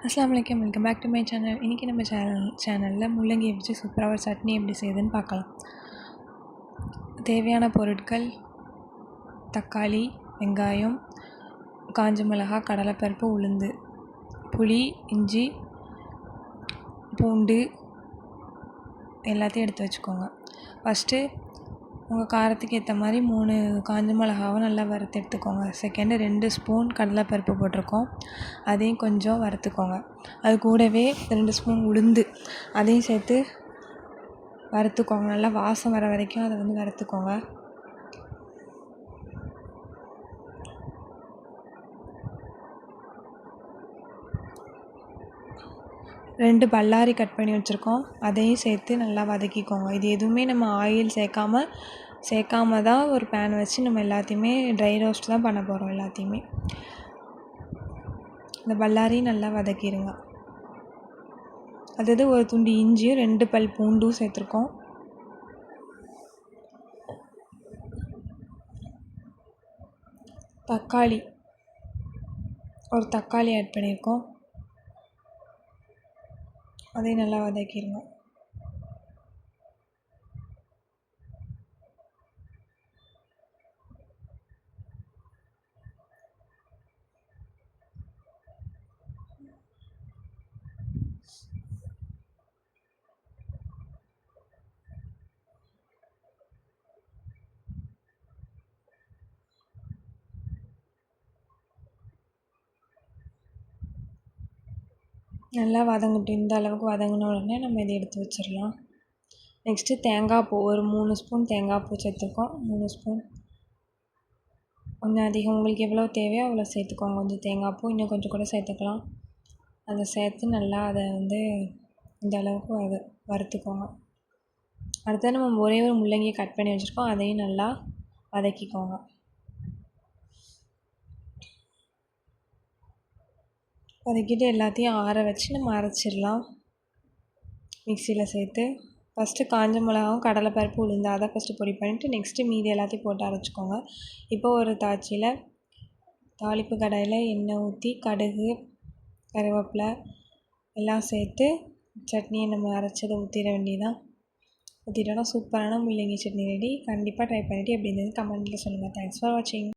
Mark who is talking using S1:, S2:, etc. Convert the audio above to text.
S1: அஸ்ஸலாமு அலைக்கும் welcome back to my channel இன்றைக்கி நம்ம சேனல் சேனலில் முள்ளங்கியை வச்சு சூப்பராக ஒரு சட்னி எப்படி செய்யுதுன்னு பார்க்கலாம். தேவையான பொருட்கள் தக்காளி வெங்காயம் காஞ்ச மிளகா கடலைப்பருப்பு உளுந்து புளி இஞ்சி பூண்டு எல்லாத்தையும் எடுத்து வச்சுக்கோங்க. ஃபஸ்ட்டு உங்கள் காரத்துக்கு ஏற்ற மாதிரி மூணு காஞ்ச மிளகாவை நல்லா வறுத்து எடுத்துக்கோங்க. செகண்டு ரெண்டு ஸ்பூன் கடலைப்பருப்பு போட்டிருக்கோம். அதையும் கொஞ்சம் வறுத்துக்கோங்க. அது கூடவே ரெண்டு ஸ்பூன் உளுந்து. அதையும் சேர்த்து வறுத்துக்கோங்க. நல்லா வாசம் வர வரைக்கும் அதை வந்து வறுத்துக்கோங்க. ரெண்டு பல்லாரி கட் பண்ணி வச்சுருக்கோம். அதையும் சேர்த்து நல்லா வதக்கிக்கோங்க. இது எதுவுமே நம்ம ஆயில் சேர்க்காம சேர்க்காம தான் ஒரு பேன் வச்சு நம்ம எல்லாத்தையுமே ட்ரை ரோஸ்ட் தான் பண்ண போகிறோம் எல்லாத்தையுமே. இந்த பல்லாரியும் நல்லா வதக்கிடுங்க அதாவது ஒரு துண்டு இஞ்சியும் ரெண்டு பல் பூண்டும் சேர்த்துருக்கோம். தக்காளி. ஒரு தக்காளி ஆட் பண்ணியிருக்கோம். அதையும் நல்லா வதக்கிடணும். நல்லா வதங்கட்டும் இந்த அளவுக்கு வதங்கின உடனே நம்ம இதை எடுத்து வச்சிடலாம். நெக்ஸ்ட்டு தேங்காய் பூ ஒரு மூணு ஸ்பூன் தேங்காய் பூ சேர்த்துருக்கோம். மூணு ஸ்பூன். கொஞ்சம் அதிகம் உங்களுக்கு எவ்வளோ தேவையோ அவ்வளோ சேர்த்துக்கோங்க. கொஞ்சம் தேங்காய் பூ இன்னும் கொஞ்சம் கூட சேர்த்துக்கலாம். அதை சேர்த்து நல்லா அதை வந்து இந்த அளவுக்கு வத வறுத்துக்கோங்க. அடுத்தது நம்ம ஒரே ஒரு முள்ளங்கியை கட் பண்ணி வச்சுருக்கோம். அதையும் நல்லா வதக்கிக்கோங்க. வதக்கிட்டு எல்லாத்தையும் ஆற வச்சு நம்ம அரைச்சிடலாம். மிக்சியில் சேர்த்து. ஃபஸ்ட்டு காஞ்ச மிளகாவும் கடலைப்பருப்பு உளுந்து அதை ஃபஸ்ட்டு பொடி பண்ணிவிட்டு நெக்ஸ்ட்டு மீதி எல்லாத்தையும் போட்டு அரைச்சிக்கோங்க. இப்போ ஒரு தாச்சியில் தாளிப்பு கடாயில் எண்ணெய் ஊற்றி கடுகு கருவேப்பிலை எல்லாம் சேர்த்து சட்னியை நம்ம அரைச்சதை ஊற்றிட வேண்டியதான் ஊற்றிட்டோன்னா சூப்பரான முள்ளங்கி சட்னி ரெடி கண்டிப்பாக ட்ரை பண்ணிவிட்டு எப்படி இருந்தது கமெண்ட்டில் சொல்லுங்கள் தேங்க்ஸ் ஃபார் வாட்சிங்